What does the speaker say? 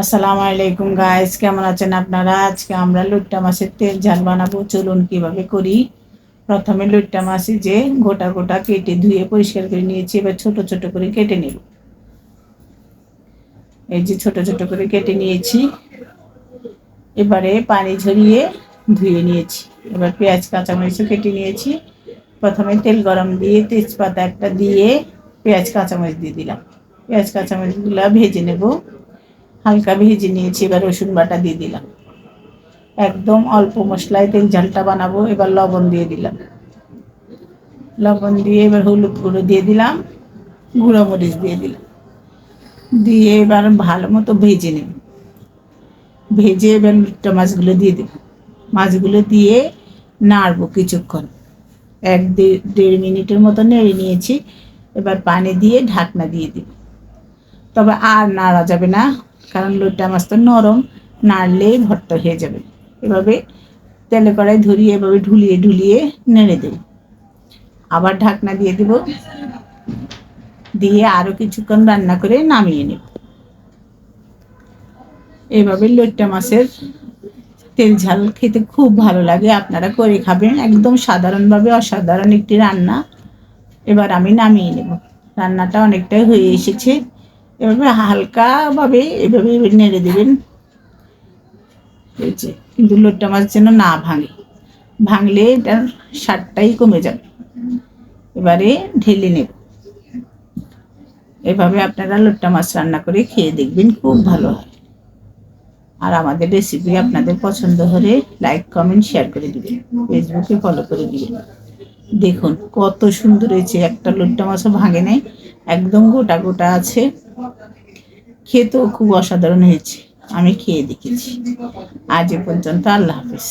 আসসালামু আলাইকুম গাইস কেমন আছেন আপনারা? আজকে আমরা লুট্টা মাছের তেল ঝাল বানাবো। চলুন কীভাবে করি? প্রথমে লুট্টা মাছি যে গোটা গোটা কেটে ধুয়ে পরিষ্কার করে নিয়েছি, এবার ছোট ছোট করে কেটে নেব। এই যে ছোট ছোট করে কেটে নিয়েছি। এবারে পানি ঝরিয়ে ধুয়ে নিয়েছি। এবার পেঁয়াজ, কাঁচামরিচও কেটে নিয়েছি। প্রথমে তেল গরম দিয়ে তেজপাতা একটা দিয়ে পেঁয়াজ, কাঁচামরিচ দিয়ে দিলাম। পেঁয়াজ, কাঁচামরিচগুলো ভেজে নেব। হালকা ভেজে নিয়েছি, এবার রসুন বাটা দিয়ে দিলাম। একদম অল্প মশলায় তেল ঝালটা বানাবো, এবার লবণ দিয়ে দিলাম। লবণ দিয়ে এবার হলুদ গুঁড়ো দিয়ে দিলাম, গুঁড়ো মরিচ দিয়ে দিলাম। দিয়ে এবার ভালো মতো ভেজে নেব। ভেজে এবার মিটটা মাছগুলো দিয়ে দেব। মাছগুলো দিয়ে নাড়বো কিছুক্ষণ। এক দেড় মিনিটের মতো নেড়ে নিয়েছি। এবার পানি দিয়ে ঢাকনা দিয়ে দিব। তবে আর নাড়া যাবে না। কারণ লোটটা মাছ তো নরম নাড়লেই ভর্তা হয়ে যাবে। এভাবে তেলে কড়াই ধরিয়ে এভাবে ঢুলিয়ে ঢুলিয়ে নেড়ে দেব আবার ঢাকনা দিয়ে দেব। দিয়ে আরও কিছুক্ষণ রান্না করে নামিয়ে নেব। এভাবে লোট্টা মাছের তেল ঝাল খেতে খুব ভালো লাগে। আপনারা করে খাবেন। একদম সাধারণভাবে অসাধারণ একটি রান্না। এবার আমি নামিয়ে নেব। রান্নাটা অনেকটাই হয়ে এসেছে। এভাবে হালকাভাবে এভাবে নেড়ে দেবেন। হয়েছে। কিন্তু লোটটা মাছ যেন না ভাঙে। ভাঙলে এটার স্বাদটাই কমে যাবে। এবারে ঢেলে নেব। এভাবে আপনারা লোট্টা মাছ রান্না করে খেয়ে দেখবেন খুব ভালো হয়। আর আমাদের রেসিপি আপনাদের পছন্দ হলে লাইক কমেন্ট শেয়ার করে দিবেন। ফেসবুকে ফলো করে দিবেন। দেখুন কত সুন্দর হয়েছে। একটা লোট্টা মাছও ভাঙে নেই। একদম গোটা গোটা আছে। খেতেও খুব অসাধারণ হয়েছে। আমি খেয়ে দেখেছি। আজ এ পর্যন্ত আল্লাহ হাফিজ।